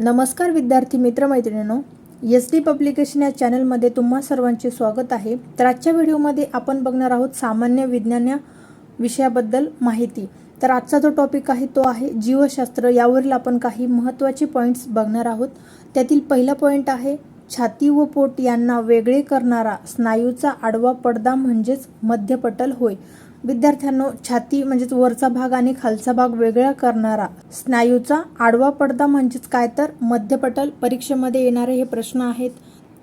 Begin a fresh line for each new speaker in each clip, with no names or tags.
नमस्कार विद्यार्थी मित्रमैत्रिणींनो S D publication या चॅनलमध्ये तुम्हा सर्वांचे स्वागत आहे. तर आजच्या व्हिडिओमध्ये आपण बघणार आहोत सामान्य विज्ञान या विषयाबद्दल माहिती. तर आजचा जो टॉपिक आहे तो आहे जीवशास्त्र. यावरील आपण काही महत्त्वाचे पॉईंट्स बघणार आहोत. त्यातील पहिला पॉईंट आहे छाती व पोट यांना वेगळे करणारा स्नायूचा आडवा पडदा म्हणजेच मध्यपटल होय. विद्यार्थ्यांनो छाती म्हणजेच वरचा भाग आणि खालचा भाग वेगळा करणारा स्नायूचा आडवा पडदा म्हणजेच काय तर मध्यपटल परीक्षेमध्ये येणारे हे प्रश्न आहेत.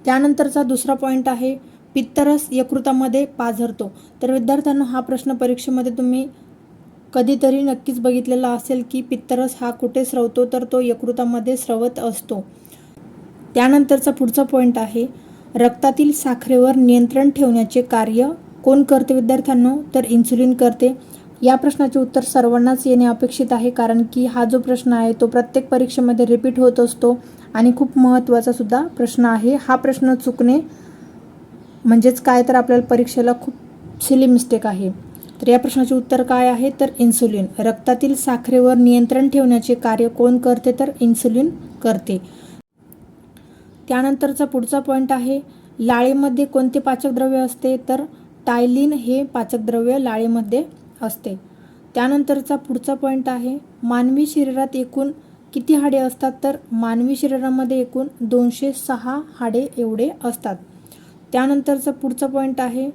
त्यानंतरचा दुसरा पॉईंट आहे पित्तरस यकृतामध्ये पाझरतो. तर विद्यार्थ्यांनो हा प्रश्न परीक्षेमध्ये तुम्ही कधीतरी नक्कीच बघितलेला असेल की पित्तरस हा कुठे स्रवतो तर तो यकृतामध्ये स्रवत असतो. त्यानंतरचा पुढचा पॉईंट आहे रक्तातील साखरेवर नियंत्रण ठेवण्याचे कार्य कोण करते विद्यार्थ्यांनो? तर इन्सुलिन करते. या प्रश्नाचे उत्तर सर्वांनाच येणे अपेक्षित आहे कारण की हा जो प्रश्न आहे तो प्रत्येक परीक्षेमध्ये रिपीट होत असतो आणि खूप महत्त्वाचा सुद्धा प्रश्न आहे. हा प्रश्न चुकणे म्हणजेच काय? तर आपल्याला परीक्षेला खूप सिली मिस्टेक आहे. तर या प्रश्नाचे उत्तर काय आहे? तर इन्सुलिन रक्तातील साखरेवर नियंत्रण ठेवण्याचे कार्य कोण करते? तर इन्सुलिन करते. त्यानंतरचा पुढचा पॉईंट आहे लाळेमध्ये कोणते पाचक द्रव्य असते? तर टायलिन हे पाचक द्रव्य लाळेमध्ये असते. त्यानंतरचा पुढचा पॉईंट आहे मानवी शरीरात एकूण किती हाडे असतात? तर मानवी शरीरामध्ये एकूण दोनशे सहा हाडे एवढे असतात. त्यानंतरचा पुढचा पॉईंट आहे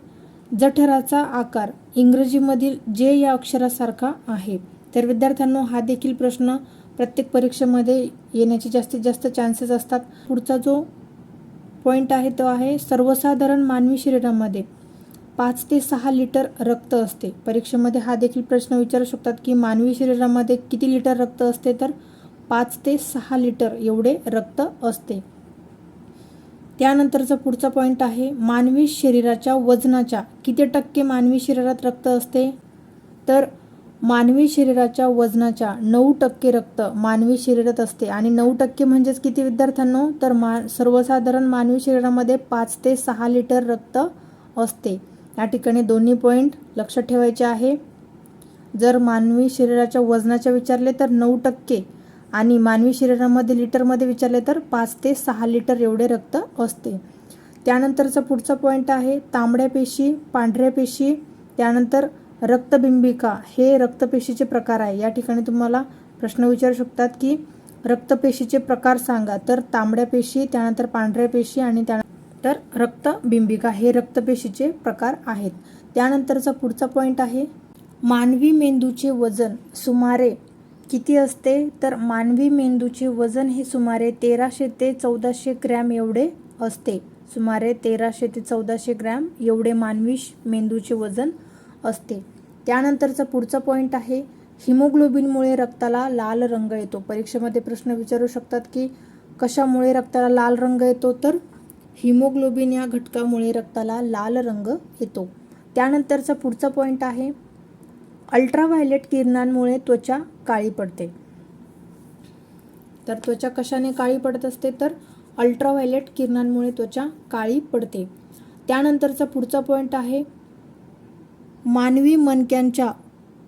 जठराचा आकार. इंग्रजीमधील जे या अक्षरासारखा आहे. तर विद्यार्थ्यांनो हा देखील प्रश्न प्रत्येक परीक्षेमध्ये येण्याचे जास्तीत जास्त चान्सेस असतात. पुढचा जो पॉईंट आहे तो आहे सर्वसाधारण मानवी शरीरामध्ये. पाच ते सहा लिटर रक्त असते. परीक्षेमध्ये हा देखील प्रश्न विचारू शकतात की मानवी शरीरामध्ये किती लिटर रक्त असते तर पाच ते सहा लिटर एवढे रक्त असते. त्यानंतरचा पुढचा पॉईंट आहे मानवी शरीराच्या वजनाच्या. किती टक्के मानवी शरीरात रक्त असते? तर मानवी शरीराच्या वजनाच्या नऊ टक्के रक्त मानवी शरीरात असते. आणि नऊ टक्के म्हणजेच किती विद्यार्थ्यांनो? तर मा सर्वसाधारण मानवी शरीरामध्ये पाच ते सहा लिटर रक्त असते. या ठिकाणी दोन्ही पॉईंट लक्षात ठेवायचे आहे. जर मानवी शरीराच्या वजनाच्या विचारले तर नऊ टक्के आणि मानवी शरीरामध्ये लिटरमध्ये विचारले तर पाच ते सहा लिटर एवढे रक्त असते. त्यानंतरचा पुढचा पॉईंट आहे तांबड्या पेशी पांढऱ्या पेशी त्यानंतर रक्तबिंबिका. हे रक्तपेशीचे प्रकार आहे. या ठिकाणी तुम्हाला प्रश्न विचारू शकतात की रक्तपेशीचे प्रकार सांगा. तर तांबड्या पेशी त्यानंतर पांढऱ्या पेशी आणि त्या तर रक्तबिंबिका हे रक्तपेशीचे प्रकार आहेत. त्यानंतरचा पुढचा पॉईंट आहे. मानवी मेंदूचे वजन सुमारे किती असते? तर मानवी मेंदूचे वजन हे सुमारे तेराशे ते चौदाशे ग्रॅम एवढे असते. सुमारे तेराशे ते चौदाशे ग्रॅम एवढे मानवी मेंदूचे वजन असते. त्यानंतरचा पुढचा पॉईंट आहे. हिमोग्लोबिनमुळे रक्ताला लाल रंग येतो. परीक्षेमध्ये प्रश्न विचारू शकतात की कशामुळे रक्ताला लाल रंग येतो? तर हिमोग्लोबिन या घटकामुळे रक्ताला लाल रंग येतो. त्यानंतरचा पुढचा पॉईंट आहे अल्ट्राव्हायलेट किरणांमुळे त्वचा काळी पडते. तर त्वचा कशाने काळी पडत असते? तर अल्ट्राव्हायलेट किरणांमुळे त्वचा काळी पडते. त्यानंतरचा पुढचा पॉईंट आहे मानवी मणक्यांच्या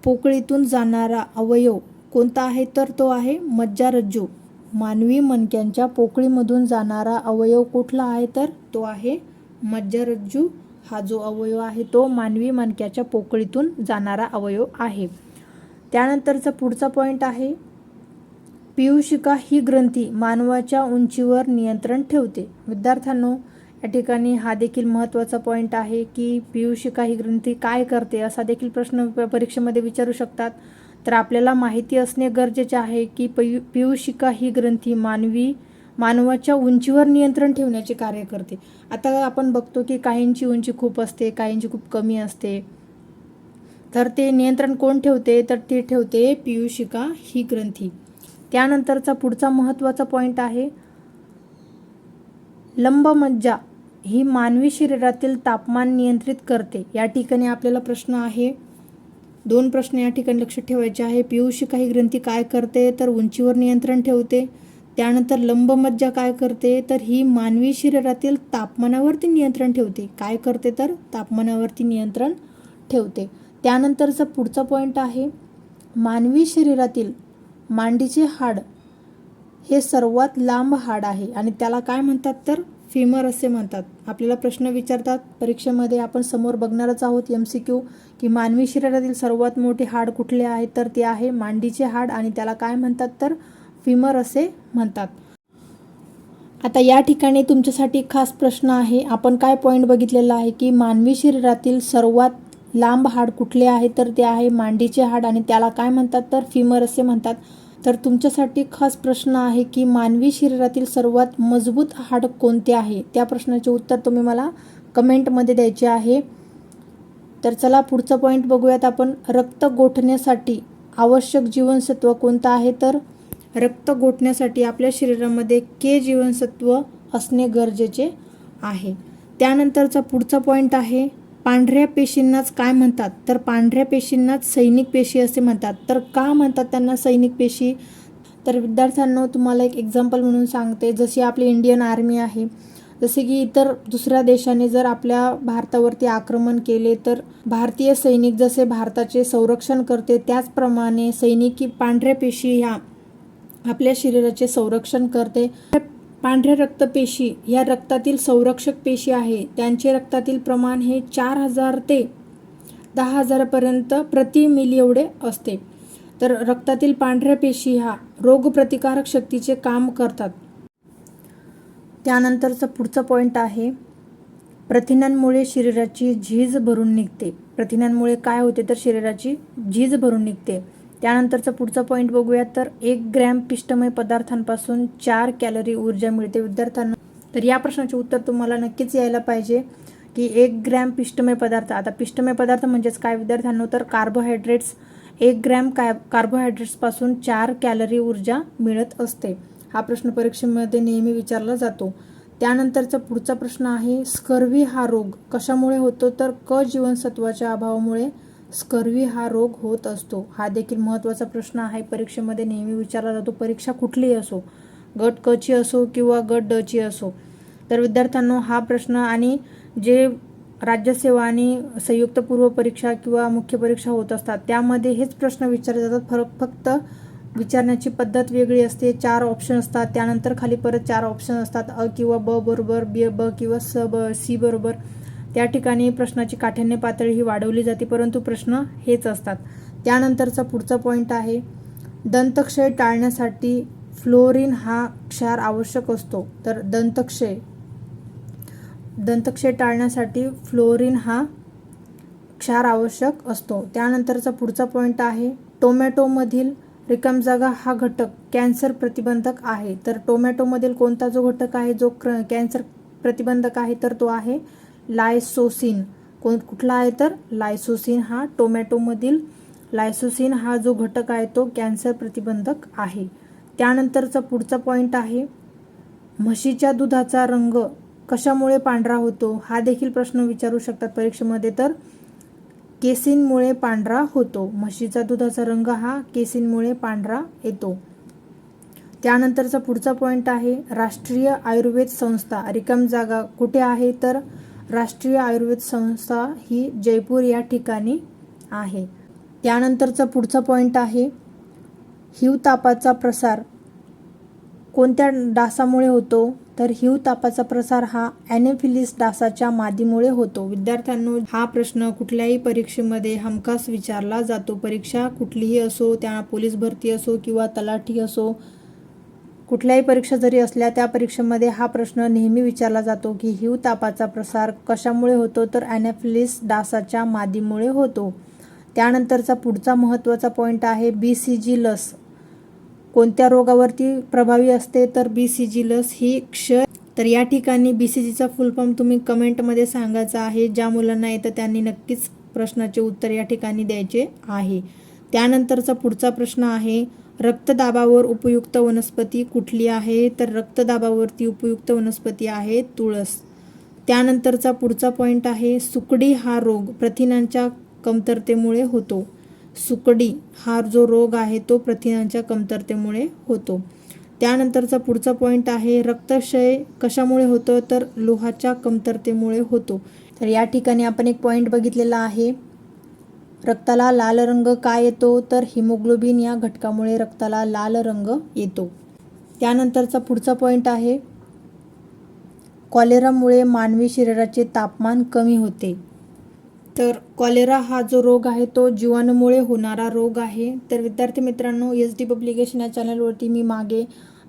पोकळीतून जाणारा अवयव कोणता आहे? तर तो आहे मज्जारज्जू. मानवी मणक्यांच्या पोकळीमधून जाणारा अवयव कुठला आहे तर तो आहे मज्जारज्जू. हा जो अवयव आहे तो मानवी मणक्याच्या पोकळीतून जाणारा अवयव आहे. त्यानंतरचा पुढचा पॉईंट आहे. पियुषिका ही ग्रंथी मानवाच्या उंचीवर नियंत्रण ठेवते. विद्यार्थ्यांनो या ठिकाणी हा देखील महत्त्वाचा पॉईंट आहे की पियुषिका ही ग्रंथी काय करते असा देखील प्रश्न परीक्षेमध्ये विचारू शकतात. तर आपल्याला माहिती असणे गरजेचे आहे की पयु पियुषिका ही ग्रंथी मानवी मानवाच्या उंचीवर नियंत्रण ठेवण्याचे कार्य करते. आता आपण बघतो की काहींची उंची खूप असते काहींची खूप कमी असते. तर ते नियंत्रण कोण ठेवते? तर ते ठेवते पियुषिका ही ग्रंथी. त्यानंतरचा पुढचा महत्त्वाचा पॉईंट आहे लंबमज्जा ही मानवी शरीरातील तापमान नियंत्रित करते. या ठिकाणी आपल्याला प्रश्न आहे दोन प्रश्न या ठिकाणी लक्षात ठेवायचे आहे. पियुषी काही ग्रंथी काय करते? तर उंचीवर नियंत्रण ठेवते. त्यानंतर लंबमज्जा काय करते? तर ही मानवी शरीरातील तापमानावरती नियंत्रण ठेवते. काय करते? तर तापमानावरती नियंत्रण ठेवते. त्यानंतरचा पुढचा पॉईंट आहे. मानवी शरीरातील मांडीचे हाड हे सर्वात लांब हाड आहे. आणि त्याला काय म्हणतात तर फिमर असे म्हणतात. आपल्याला प्रश्न विचारतात परीक्षेमध्ये आपण समोर बघणारच आहोत एम सी क्यू की मानवी शरीरातील सर्वात मोठे हाड कुठले आहे? तर ते आहे मांडीचे हाड आणि त्याला काय म्हणतात? तर फिमर असे म्हणतात. आता या ठिकाणी तुमच्यासाठी खास प्रश्न आहे. आपण काय पॉईंट बघितलेला आहे की मानवी शरीरातील सर्वात लांब हाड कुठले आहे? तर ते आहे मांडीचे हाड आणि त्याला काय म्हणतात? तर फिमर असे म्हणतात. तर तुमच्यासाठी खास प्रश्न आहे की मानवी शरीरातील सर्वात मजबूत हाड कोणते आहे? त्या प्रश्नाचे उत्तर तुम्ही मला कमेंटमध्ये द्यायचे आहे. तर चला पुढचं पॉईंट बघूयात आपण. रक्त गोठण्यासाठी आवश्यक जीवनसत्व कोणतं आहे? तर रक्त गोठण्यासाठी आपल्या शरीरामध्ये के जीवनसत्व असणे गरजेचे आहे. त्यानंतरचा पुढचा पॉईंट आहे. पांढऱ्या पेशींनाच काय म्हणतात? तर पांढऱ्या पेशींनाच सैनिक पेशी असे म्हणतात. तर का म्हणतात त्यांना सैनिक पेशी? तर विद्यार्थ्यांना तुम्हाला एक एक्झाम्पल म्हणून सांगते. जशी आपली इंडियन आर्मी आहे जसे की इतर दुसऱ्या देशाने जर आपल्या भारतावरती आक्रमण केले तर भारतीय सैनिक जसे भारताचे संरक्षण करते त्याचप्रमाणे सैनिकी पांढऱ्या पेशी ह्या आपल्या शरीराचे संरक्षण करते. पांढऱ्या रक्तपेशी या रक्तातील संरक्षक पेशी आहे. त्यांचे रक्तातील प्रमाण हे चार हजार ते दहा हजारापर्यंत प्रति मिली एवढे असते. तर रक्तातील पांढऱ्या पेशी ह्या रोगप्रतिकारक शक्तीचे काम करतात. त्यानंतरचा पुढचा पॉईंट आहे प्रथिनांमुळे शरीराची झीज भरून निघते. प्रथिनांमुळे काय होते? तर शरीराची झीज भरून निघते. त्यानंतरचा पुढचा पॉईंट बघूयात. तर एक ग्रॅम पिष्टमय पदार्थांपासून चार कॅलरी ऊर्जा मिळते विद्यार्थ्यांना. तर या प्रश्नाचे उत्तर तुम्हाला नक्कीच यायला पाहिजे की एक ग्रॅम पिष्टमय पदार्थ. आता पिष्टमय पदार्थ म्हणजेच काय विद्यार्थ्यांनो? तर कार्बोहायड्रेट्स एक ग्रॅम काय कार्बोहायड्रेट्सपासून चार कॅलरी ऊर्जा मिळत असते. हा प्रश्न परीक्षेमध्ये नेहमी विचारला जातो. त्यानंतरचा पुढचा प्रश्न आहे स्कर्वी हा रोग कशामुळे होतो? तर क जीवनसत्वाच्या अभावामुळे स्कर्वी हा रोग होत असतो. हा देखील महत्त्वाचा प्रश्न आहे. परीक्षेमध्ये नेहमी विचारला जातो परीक्षा कुठलीही असो? गट क ची असो किंवा गट ड ची असो? तर विद्यार्थ्यांनो हा प्रश्न आणि जे राज्यसेवा आणि संयुक्त पूर्व परीक्षा किंवा मुख्य परीक्षा होत असतात त्यामध्ये हेच प्रश्न विचारले जातात. फरक फक्त विचारण्याची पद्धत वेगळी असते. चार ऑप्शन असतात. त्यानंतर खाली परत चार ऑप्शन असतात. अ किंवा ब बरोबर बी ब किंवा स ब सी बरोबर. त्या ठिकाणी प्रश्नाची काठिण्य पातळी ही वाढवली जाते परंतु प्रश्न हेच असतात. त्यानंतरचा पुढचा पॉईंट आहे दंतक्षय टाळण्यासाठी फ्लोरिन हा क्षार आवश्यक असतो. तर दंतक्षय दंतक्षय टाळण्यासाठी फ्लोरिन हा क्षार आवश्यक असतो. त्यानंतरचा पुढचा पॉईंट आहे टोमॅटोमधील रिकाम जागा हा घटक कॅन्सर प्रतिबंधक आहे. तर टोमॅटोमधील कोणता जो घटक आहे जो क्र कॅन्सर प्रतिबंधक आहे तर तो आहे लायसोसिन. कोण कुठला आहे तर? लायसोसिन हा टोमॅटोमधील लायसोसिन हा जो घटक आहे तो कॅन्सर प्रतिबंधक आहे. त्यानंतरचा पुढचा पॉईंट आहे म्हशीच्या दुधाचा रंग कशामुळे पांढरा होतो? हा देखील प्रश्न विचारू शकतात परीक्षेमध्ये तर. केसींमुळे पांढरा होतो. म्हशीचा दुधाचा रंग हा केसींमुळे पांढरा येतो. त्यानंतरचा पुढचा पॉईंट आहे राष्ट्रीय आयुर्वेद संस्था रिकाम जागा कुठे आहे तर? राष्ट्रीय आयुर्वेद संस्था ही जयपूर या ठिकाणी आहे. त्यानंतरचा पुढचा पॉईंट आहे हिवतापाचा प्रसार. कोणत्या डासामुळे होतो? तर हिवतापाचा प्रसार हा ॲनेफिलिस डासाच्या मादीमुळे होतो. विद्यार्थ्यांनो हा प्रश्न कुठल्याही परीक्षेमध्ये हमखास विचारला जातो. परीक्षा कुठलीही असो त्या पोलीस भरती असो किंवा तलाठी असो कुठल्याही परीक्षा जरी असल्या त्या परीक्षेमध्ये हा प्रश्न नेहमी विचारला जातो की हिवतापाचा प्रसार कशामुळे होतो? तर ॲनेफिलिस डासाच्या मादीमुळे होतो. त्यानंतरचा पुढचा महत्त्वाचा पॉईंट आहे बी सी जी लस. कोणत्या रोगावरती प्रभावी असते? तर बी सी जी लस ही क्षय. तर या ठिकाणी बी सी जीचा फुल फॉर्म तुम्ही कमेंटमध्ये सांगायचा आहे. ज्या मुलांना येतं त्यांनी नक्कीच प्रश्नाचे उत्तर या ठिकाणी द्यायचे आहे. त्यानंतरचा पुढचा प्रश्न आहे रक्तदाबावर उपयुक्त वनस्पती कुठली आहे? तर रक्तदाबावरती उपयुक्त वनस्पती आहे तुळस. त्यानंतरचा पुढचा पॉईंट आहे सुकडी हा रोग प्रथिनांच्या कमतरतेमुळे होतो. सुकडी हा जो रोग आहे तो प्रथिनांच्या कमतरतेमुळे होतो. त्यानंतरचा पुढचा पॉईंट आहे रक्तक्षय कशामुळे होतो? तर लोहाच्या कमतरतेमुळे होतो. तर या ठिकाणी आपण एक पॉईंट बघितलेला आहे. रक्ताला लाल रंग का येतो? तर हिमोग्लोबिन या घटकामुळे रक्ताला लाल रंग येतो. त्यानंतरचा पुढचा पॉईंट आहे. कॉलेरामुळे मानवी शरीराचे तापमान कमी होते. तर कॉलेरा हा जो रोग आहे तो जीवाणूमुळे होणारा रोग आहे. तर विद्यार्थी मित्रांनो एस डी पब्लिकेशन या चॅनलवरती मी मागे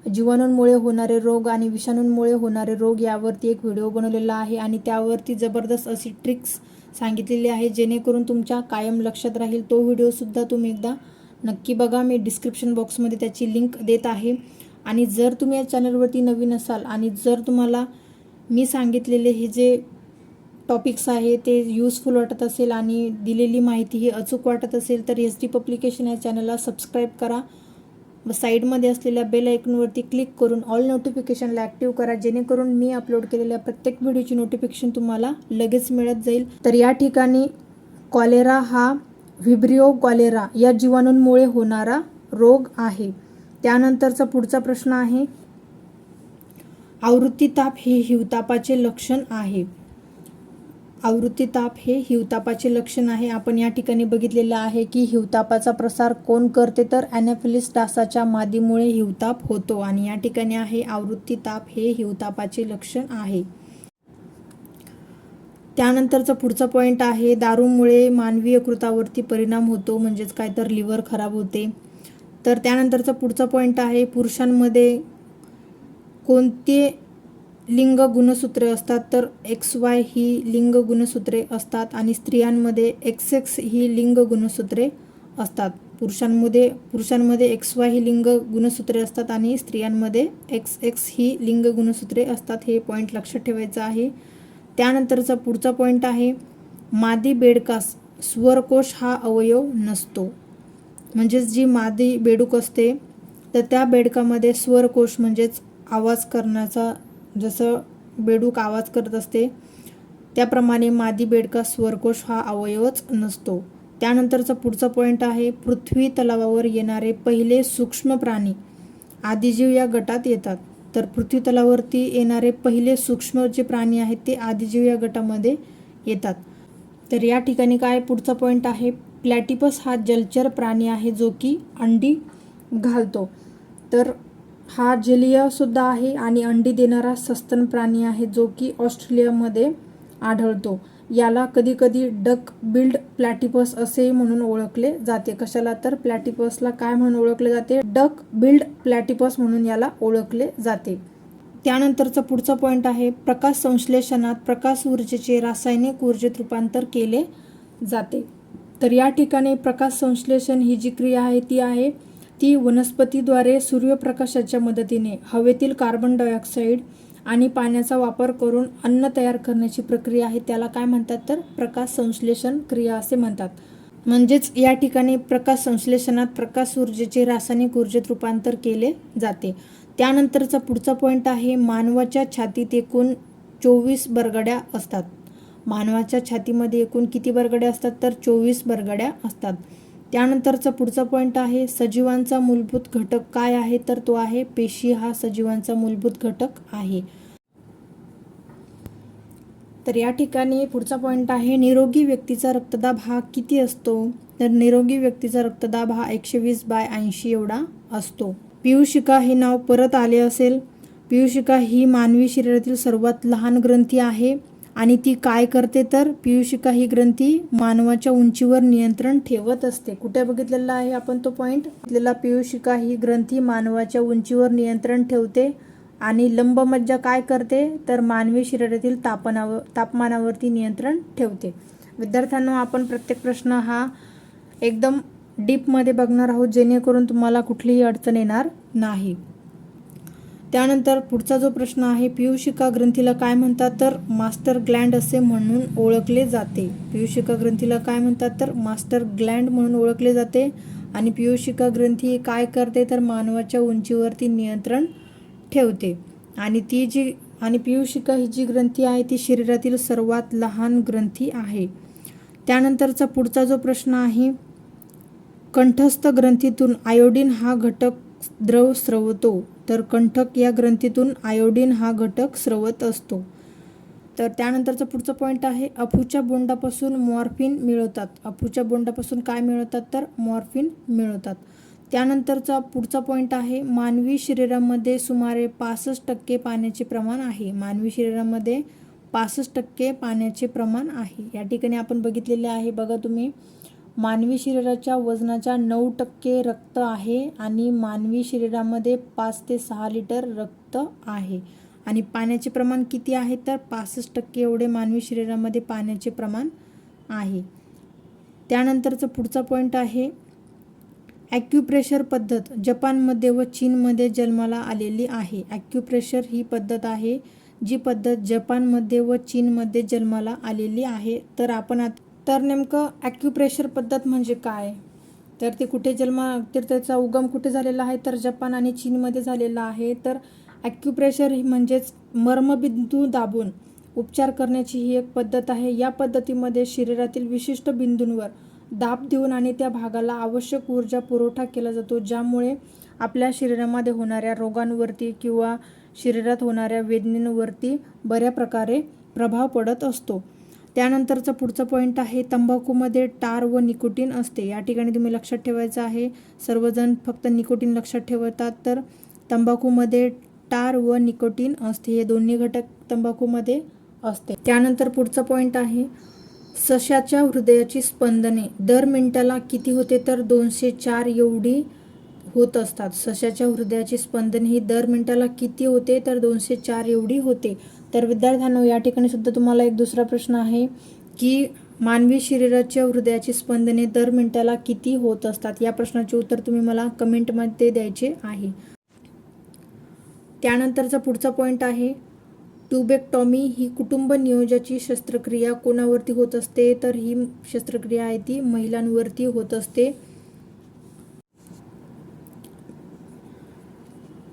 जीवाणूंमुळे होणारे रोग आणि विषाणूंमुळे होणारे रोग यावरती एक व्हिडिओ बनवलेला आहे आणि त्यावरती जबरदस्त अशी ट्रिक्स सांगितलेली आहे. जेणेकरून तुमच्या कायम लक्षात राहील तो व्हिडिओसुद्धा तुम्ही एकदा नक्की बघा. मी डिस्क्रिप्शन बॉक्समध्ये त्याची लिंक देत आहे. आणि जर तुम्ही या चॅनलवरती नवीन असाल आणि जर तुम्हाला मी सांगितलेले हे जे टॉपिक्स आहे ते यूजफुल वाटत असेल आणि दिलेली माहिती ही अचूक वाटत असेल तर एस डी पब्लिकेशन या चॅनलला सबस्क्राईब करा. व साईडमध्ये असलेल्या बेल आयकॉनवरती क्लिक करून ऑल नोटिफिकेशनला ॲक्टिव्ह करा. जेणेकरून मी अपलोड केलेल्या प्रत्येक व्हिडिओची नोटिफिकेशन तुम्हाला लगेच मिळत जाईल. तर या ठिकाणी कॉलेरा हा व्हिब्रिओ कॉलेरा या जीवाणूंमुळे होणारा रोग आहे. त्यानंतरचा पुढचा प्रश्न आहे आवृत्ती ताप हे हिवतापाचे लक्षण आहे. आवृत्ती ताप हे हिवतापाचे लक्षण आहे. आपण या ठिकाणी बघितलेलं आहे की हिवतापाचा प्रसार कोण करते तर ॲनॅफिलिस डासाच्या मादीमुळे हिवताप होतो आणि या ठिकाणी आहे आवृत्ती ताप हे हिवतापाचे लक्षण आहे. त्यानंतरचा पुढचा पॉईंट आहे दारूमुळे मानवीय कृतावरती परिणाम होतो म्हणजेच काय तर लिव्हर खराब होते. तर त्यानंतरचा पुढचा पॉईंट आहे पुरुषांमध्ये कोणते लिंग गुणसूत्रे असतात तर एक्स वाय ही लिंग गुणसूत्रे असतात आणि स्त्रियांमध्ये एक्स एक्स ही लिंग गुणसूत्रे असतात. पुरुषांमध्ये पुरुषांमध्ये एक्स वाय ही लिंग गुणसूत्रे असतात आणि स्त्रियांमध्ये एक्स एक्स ही लिंग गुणसूत्रे असतात हे पॉईंट लक्षात ठेवायचं आहे. त्यानंतरचा पुढचा पॉईंट आहे मादी बेडकास स्वरकोश हा अवयव नसतो. म्हणजेच जी मादी बेडूक असते तर त्या बेडकामध्ये स्वरकोश म्हणजेच आवाज करण्याचा जसं बेडूक आवाज करत असते त्याप्रमाणे मादी बेडका स्वरकोश हा अवयवच नसतो. त्यानंतरचा पुढचा पॉईंट आहे पृथ्वी तलावावर येणारे पहिले सूक्ष्म प्राणी. आदिजीव या गटात येतात. तर पृथ्वी तलावरती येणारे पहिले सूक्ष्म जे प्राणी आहेत ते आदिजीव या गटामध्ये येतात. तर या ठिकाणी काय पुढचा पॉईंट आहे? प्लॅटिपस हा जलचर प्राणी आहे जो की अंडी घालतो. तर हा जलीयसुद्धा आहे आणि अंडी देणारा सस्तन प्राणी आहे जो की ऑस्ट्रेलियामध्ये आढळतो. याला कधीकधी डक बिल्ड प्लॅटिपस असेही म्हणून ओळखले जाते. कशाला तर प्लॅटिपसला काय म्हणून ओळखले जाते? डक बिल्ड प्लॅटिपस म्हणून याला ओळखले जाते. त्यानंतरचा पुढचा पॉईंट आहे प्रकाश संश्लेषणात प्रकाश ऊर्जेचे रासायनिक ऊर्जेत रूपांतर केले जाते. तर या ठिकाणी प्रकाश संश्लेषण ही जी क्रिया आहे ती आहे ती वनस्पतीद्वारे सूर्यप्रकाशाच्या मदतीने हवेतील कार्बन डायऑक्साईड आणि पाण्याचा वापर करून अन्न तयार करण्याची प्रक्रिया आहे. त्याला काय म्हणतात तर प्रकाश संश्लेषण क्रिया असे म्हणतात. म्हणजेच या ठिकाणी प्रकाश संश्लेषणात प्रकाश ऊर्जेचे रासायनिक ऊर्जेत रूपांतर केले जाते. त्यानंतरचा पुढचा पॉईंट आहे मानवाच्या छातीत एकूण चोवीस बरगड्या असतात. मानवाच्या छातीमध्ये एकूण किती बरगड्या असतात? तर चोवीस बरगड्या असतात. त्यानंतरचा पुढचा पॉईंट आहे सजीवांचा मूलभूत घटक काय आहे तर तो आहे पेशी हा सजीवांचा मूलभूत घटक आहे. तर या ठिकाणी पुढचा पॉईंट आहे निरोगी व्यक्तीचा रक्तदाब हा किती असतो? तर निरोगी व्यक्तीचा रक्तदाब हा एकशे वीस बाय ऐंशी एवढा असतो. पियुषिका हे नाव परत आले असेल. पियुषिका ही मानवी शरीरातील सर्वात लहान ग्रंथी आहे. आणि ती काय करते तर पियुषिका ही ग्रंथी मानवाच्या उंचीवर नियंत्रण ठेवत असते. कुठे बघितलेला आहे आपण तो पॉईंट बघितलेला पियुषिका ही ग्रंथी मानवाच्या उंचीवर नियंत्रण ठेवते आणि लंबमज्जा काय करते तर मानवी शरीरातील तापनावर तापमानावरती नियंत्रण ठेवते. विद्यार्थ्यांना आपण प्रत्येक प्रश्न हा एकदम डीपमध्ये बघणार आहोत जेणेकरून तुम्हाला कुठलीही अडचण येणार नाही. त्यानंतर पुढचा जो प्रश्न आहे पियुषिका ग्रंथीला काय म्हणतात तर मास्टर ग्लँड असे म्हणून ओळखले जाते. पियुषिका ग्रंथीला काय म्हणतात तर मास्टर ग्लँड म्हणून ओळखले जाते. आणि पियुषिका ग्रंथी काय करते तर मानवाच्या उंचीवरती नियंत्रण ठेवते. आणि ती जी आणि पियुषिका ही जी ग्रंथी आहे ती शरीरातील सर्वात लहान ग्रंथी आहे. त्यानंतरचा पुढचा जो प्रश्न आहे कंठस्थ ग्रंथीतून आयोडीन हा घटक द्रव स्रवतो. तर कंठक या ग्रंथीतून आयोडीन हा घटक स्रवत असतो. तर त्यानंतरचा पुढचा पॉईंट आहे अफूच्या बोंडापासून मॉर्फिन मिळवतात. अफूच्या बोंडापासून काय मिळवतात तर मॉर्फिन मिळवतात. त्यानंतरचा पुढचा पॉईंट आहे मानवी शरीरामध्ये सुमारे पासष्ट टक्के पाण्याचे प्रमाण आहे. मानवी शरीरामध्ये पासष्ट टक्के पाण्याचे प्रमाण आहे. या ठिकाणी आपण बघितलेले आहे बघा तुम्ही. मानवी शरीराच्या वजनाच्या नऊ टक्के रक्त आहे आणि मानवी शरीरामध्ये पाच ते सहा लिटर रक्त आहे. आणि पाण्याचे प्रमाण किती आहे? तर पासष्ट टक्के एवढे मानवी शरीरामध्ये पाण्याचे प्रमाण आहे. त्यानंतरचं पुढचा पॉईंट आहे. ॲक्युप्रेशर पद्धत जपानमध्ये व चीनमध्ये जन्माला आलेली आहे. ॲक्युप्रेशर ही पद्धत आहे जी पद्धत जपानमध्ये व चीनमध्ये जन्माला आलेली आहे. तर आपण आत तर नेमकं ॲक्युप्रेशर पद्धत म्हणजे काय? तर ते कुठे जन्म तर त्याचा उगम कुठे झालेला आहे? तर जपान आणि चीनमध्ये झालेला आहे. तर ॲक्युप्रेशर ही म्हणजेच मर्मबिंदू दाबून उपचार करण्याची ही एक पद्धत आहे. या पद्धतीमध्ये शरीरातील विशिष्ट बिंदूंवर दाब देऊन आणि त्या भागाला आवश्यक ऊर्जा पुरवठा केला जातो ज्यामुळे आपल्या शरीरामध्ये होणाऱ्या रोगांवरती किंवा शरीरात होणाऱ्या वेदनेवरती बऱ्या प्रकारे प्रभाव पडत असतो. त्यानंतरचा पुढचा पॉईंट आहे तंबाखूमध्ये टार व निकोटीन असते. या ठिकाणी तुम्ही लक्षात ठेवायचं आहे सर्वजण फक्त निकोटीन लक्षात ठेवतात तर तंबाखूमध्ये टार व निकोटीन असते. हे दोन्ही घटक तंबाखूमध्ये असते. त्यानंतर पुढचा पॉईंट आहे सशाच्या हृदयाची स्पंदने. दर मिनिटाला किती होते तर दोनशे चार एवढी होत असतात. सशाच्या हृदयाची स्पंदने ही दर मिनिटाला किती होते तर दोनशे चार एवढी होते. तर विद्यार्थ्यांनो या ठिकाणी सुद्धा तुम्हाला एक दुसरा प्रश्न आहे की मानवी शरीराच्या हृदयाची स्पंदने दर मिनिटाला किती होत असतात? या प्रश्नाचे उत्तर तुम्ही मला कमेंटमध्ये द्यायचे आहे. त्यानंतरचा पुढचा पॉईंट आहे ट्यूबेक्टॉमी ही कुटुंब नियोजाची शस्त्रक्रिया कोणावरती होत असते? तर ही शस्त्रक्रिया आहे ती महिलांवरती होत असते.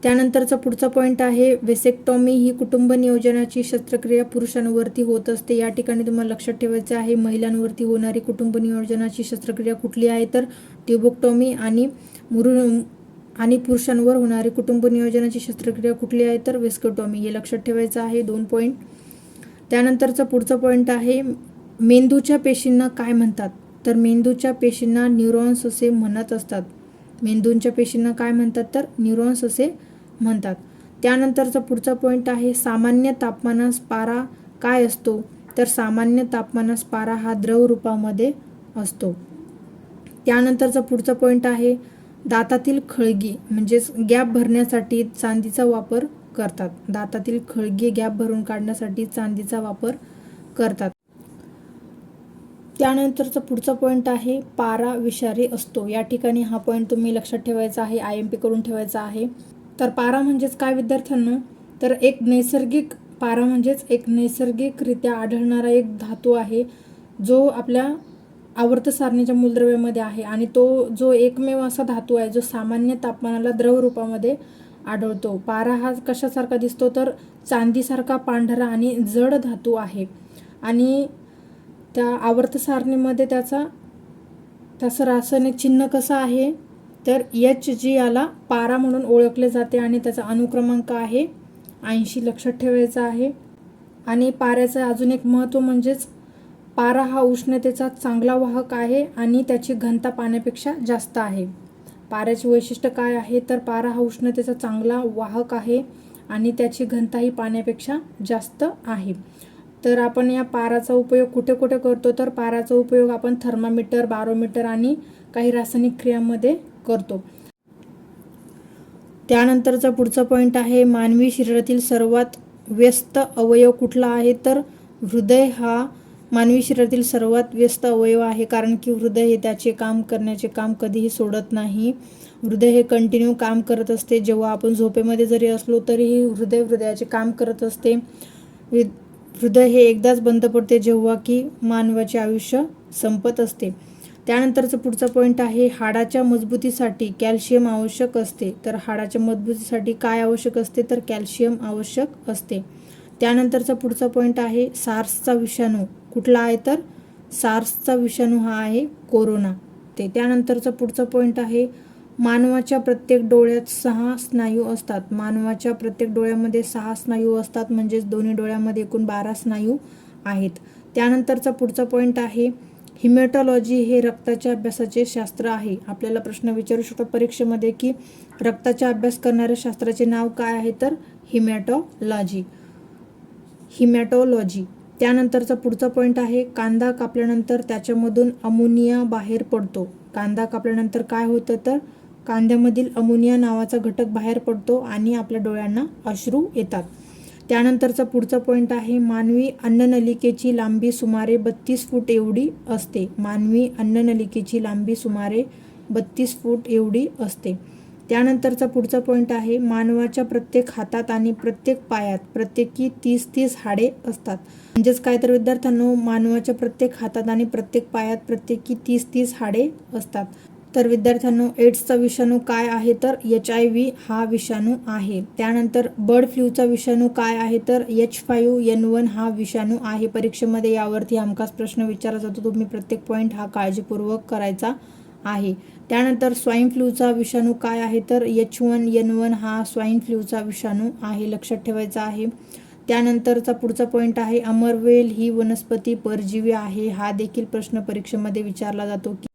त्यानंतरचा पुढचा पॉईंट आहे वेसेक्टॉमी ही कुटुंब नियोजनाची शस्त्रक्रिया पुरुषांवरती होत असते. या ठिकाणी तुम्हाला लक्षात ठेवायचं आहे महिलांवरती होणारी कुटुंब नियोजनाची शस्त्रक्रिया कुठली आहे? तर ट्युबोक्टॉमी आणि मुरु आणि पुरुषांवर होणारी कुटुंब नियोजनाची शस्त्रक्रिया कुठली आहे? तर वेस्कोटॉमी. हे लक्षात ठेवायचं आहे दोन पॉईंट त्यानंतरचा पुढचा पॉईंट आहे मेंदूच्या पेशींना काय म्हणतात? तर मेंदूच्या पेशींना न्यूरॉन्स असे म्हणत असतात. मेंदूंच्या पेशींना काय म्हणतात तर न्यूरॉन्स असे म्हणतात. त्यानंतरचा पुढचा पॉईंट आहे सामान्य तापमानास पारा काय असतो? तर सामान्य तापमानास पारा हा द्रव रूपामध्ये असतो. त्यानंतरचा पुढचा पॉईंट आहे दातातील खळगी म्हणजेच गॅप भरण्यासाठी चांदीचा वापर करतात. दातातील खळगी गॅप भरून काढण्यासाठी चांदीचा वापर करतात. त्यानंतरचा पुढचा पॉईंट आहे पारा विषारी असतो. या ठिकाणी हा पॉईंट तुम्ही लक्षात ठेवायचा आहे आय एम पी करून ठेवायचा आहे. तर पारा म्हणजेच काय विद्यार्थ्यांना? तर एक नैसर्गिक पारा म्हणजेच एक नैसर्गिकरित्या आढळणारा एक धातू आहे जो आपल्या आवर्त सारणीच्या मूलद्रव्यामध्ये आहे आणि तो जो एकमेव असा धातू आहे जो सामान्य तापमानाला द्रवरूपामध्ये आढळतो. पारा हा कशासारखा दिसतो? तर चांदीसारखा पांढरा आणि जड धातू आहे. आणि त्या आवर्त सारणीमध्ये त्याचा त्याचं रासायनिक चिन्ह कसं आहे तर एच जी याला पारा म्हणून ओळखले जाते आणि त्याचा अनुक्रमांक आहे ऐंशी लक्षात ठेवायचा आहे. आणि पाऱ्याचं अजून एक महत्त्व म्हणजेच पारा हा उष्णतेचा चांगला वाहक आहे आणि त्याची घनता पाण्यापेक्षा जास्त आहे. पाऱ्याचे वैशिष्ट्य काय आहे? तर पारा हा उष्णतेचा चांगला वाहक आहे आणि त्याची घनता ही पाण्यापेक्षा जास्त आहे. तर आपण या पाराचा उपयोग कुठे कुठे करतो? तर पाराचा उपयोग आपण थर्मामीटर बारोमीटर आणि काही रासायनिक क्रियांमध्ये करतो. त्यानंतरचा पुढचा पॉईंट आहे मानवी शरीरातील सर्वात व्यस्त अवयव कुठला आहे? तर हृदय हा मानवी शरीरातील सर्वात व्यस्त अवयव आहे कारण की हृदय हे त्याचे काम करण्याचे काम कधीही सोडत नाही. हृदय हे कंटिन्यू काम करत असते. जेव्हा आपण झोपेमध्ये जरी असलो तरीही हृदय हृदयाचे काम करत असते. हृदय हे एकदाच बंद पडते जेव्हा की मानवाचे आयुष्य संपत असते. त्यानंतरचं पुढचा पॉईंट आहे हाडाच्या मजबूतीसाठी कॅल्शियम आवश्यक असते. तर हाडाच्या मजबूतीसाठी काय आवश्यक असते? तर कॅल्शियम आवश्यक असते. त्यानंतरचा पुढचा पॉईंट आहे सार्सचा विषाणू. कुठला आहे तर? सार्सचा विषाणू हा आहे कोरोना. ते त्यानंतरचा पुढचा पॉईंट आहे मानवाच्या प्रत्येक डोळ्यात सहा स्नायू असतात. मानवाच्या प्रत्येक डोळ्यामध्ये सहा स्नायू असतात म्हणजेच दोन्ही डोळ्यामध्ये एकूण बारा स्नायू आहेत. त्यानंतरचा पुढचा पॉईंट आहे हिमॅटॉलॉजी हे रक्ताच्या अभ्यासाचे शास्त्र आहे. आपल्याला प्रश्न विचारू शकतात परीक्षेमध्ये की रक्ताचा अभ्यास करणाऱ्या शास्त्राचे नाव काय आहे? तर हिमॅटॉलॉजी हिमॅटोलॉजी त्यानंतरचा पुढचा पॉईंट आहे कांदा कापल्यानंतर त्याच्यामधून अमोनिया बाहेर पडतो. कांदा कापल्यानंतर काय होतं? तर कांद्यामधील अमोनिया नावाचा घटक बाहेर पडतो आणि आपल्या डोळ्यांना अश्रू येतात. त्यानंतरचा पुढचा पॉईंट आहे मानवी अन्ननलिकेची लांबी सुमारे बत्तीस फूट एवढी असते. मानवी अन्ननलिकेची लांबी सुमारे बत्तीस फूट एवढी असते. त्यानंतरचा पुढचा पॉईंट आहे मानवाच्या प्रत्येक हातात आणि प्रत्येक पायात प्रत्येकी तीस तीस हाडे असतात. म्हणजेच काय तर विद्यार्थ्यांनो मानवाच्या प्रत्येक हातात आणि प्रत्येक पायात प्रत्येकी तीस तीस हाडे असतात. तर विद्यार्थ्यांनो एड्सचा विषाणू काय आहे तर एच आय व्ही हा विषाणू आहे. त्यानंतर बर्ड फ्लूचा विषाणू काय आहे तर एच फायू एन वन हा विषाणू आहे. परीक्षेमध्ये यावरती हमखास प्रश्न विचारला जातो तुम्ही प्रत्येक पॉईंट हा काळजीपूर्वक करायचा आहे. त्यानंतर स्वाईन फ्लूचा विषाणू काय आहे तर एच वन एन वन हा स्वाईन फ्लूचा विषाणू आहे लक्षात ठेवायचा आहे. त्यानंतरचा पुढचा पॉईंट आहे अमरवेल ही वनस्पती परजीवी आहे. हा देखील प्रश्न परीक्षेमध्ये विचारला जातो की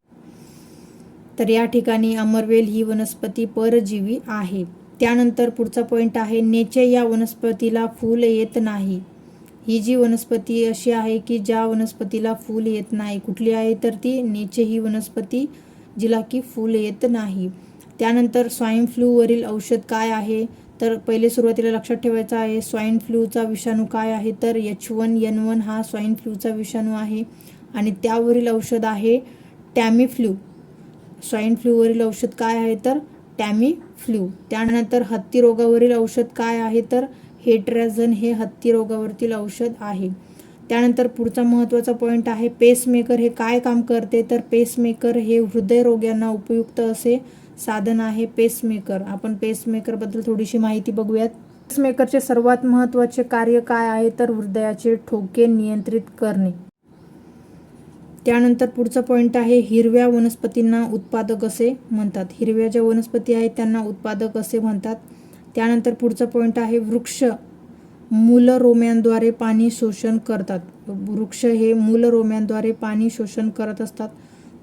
तर या ठिकाणी अमरवेल ही वनस्पती परजीवी आहे. त्यानंतर पुढचा पॉईंट आहे नेचे या वनस्पतीला फूल येत नाही. ही जी वनस्पती अशी आहे की ज्या वनस्पतीला फूल येत नाही कुठली आहे तर ती नेचे ही वनस्पती जिला की फूल येत नाही. त्यानंतर स्वाईन फ्लूवरील औषध काय आहे? तर पहिले सुरुवातीला लक्षात ठेवायचं आहे स्वाईन फ्लूचा विषाणू काय आहे? तर एच वन एन वन हा स्वाईन फ्लूचा विषाणू आहे. आणि त्यावरील औषध आहे टॅमिफ्लू. स्वाईन फ्लूवरील औषध काय आहे तर टॅमी फ्लू त्यानंतर हत्ती रोगावरील औषध काय आहे तर हेट्रॅझन हे हत्ती रोगावरील औषध आहे. त्यानंतर पुढचा महत्त्वाचा पॉईंट आहे पेसमेकर हे काय काम करते तर पेसमेकर हे हृदयरोग्यांना उपयुक्त असे साधन आहे पेसमेकर आपण पेसमेकरबद्दल थोडीशी माहिती बघूयात. पेसमेकरचे सर्वात महत्त्वाचे कार्य काय आहे तर हृदयाचे ठोके नियंत्रित करणे. त्यानंतर पुढचा पॉईंट आहे हिरव्या वनस्पतींना उत्पादक असे म्हणतात. हिरव्या ज्या वनस्पती आहेत त्यांना उत्पादक असे म्हणतात. त्यानंतर पुढचा पॉईंट आहे वृक्ष मूलरोम्यांद्वारे पाणी शोषण करतात. वृक्ष हे मूलरोम्यांद्वारे पाणी शोषण करत असतात.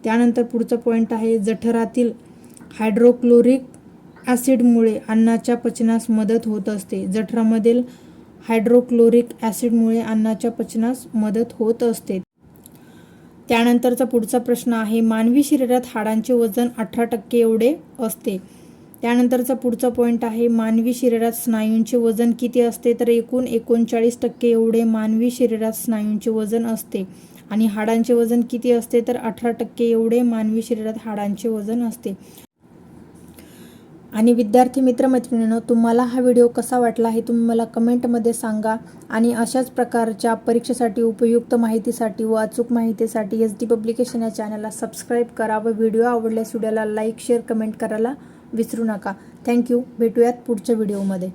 त्यानंतर पुढचा पॉईंट आहे जठरातील हायड्रोक्लोरिक ॲसिडमुळे अन्नाच्या पचनास मदत होत असते. जठरामधील हायड्रोक्लोरिक ॲसिडमुळे अन्नाच्या पचनास मदत होत असते. त्यानंतरचा पुढचा प्रश्न आहे मानवी शरीरात हाडांचे वजन अठरा टक्के एवढे असते. त्यानंतरचा पुढचा पॉईंट आहे मानवी शरीरात स्नायूंचे वजन किती असते? तर एकूण एकोणचाळीस टक्के एवढे मानवी शरीरात स्नायूंचे वजन असते. आणि हाडांचे वजन किती असते? तर अठरा टक्के एवढे मानवी शरीरात हाडांचे वजन असते. आणि विद्यार्थी मित्रमैत्रिणींनो तुम्हाला हा व्हिडिओ कसा वाटला हे तुम्ही मला कमेंटमध्ये सांगा. आणि अशाच प्रकारच्या परीक्षेसाठी उपयुक्त माहितीसाठी व अचूक माहितीसाठी एस डी पब्लिकेशन या चॅनलला सबस्क्राईब करा व व्हिडिओ आवडल्यास व्हिडिओला लाईक शेअर कमेंट करायला विसरू नका. थँक्यू भेटूयात पुढच्या व्हिडिओमध्ये.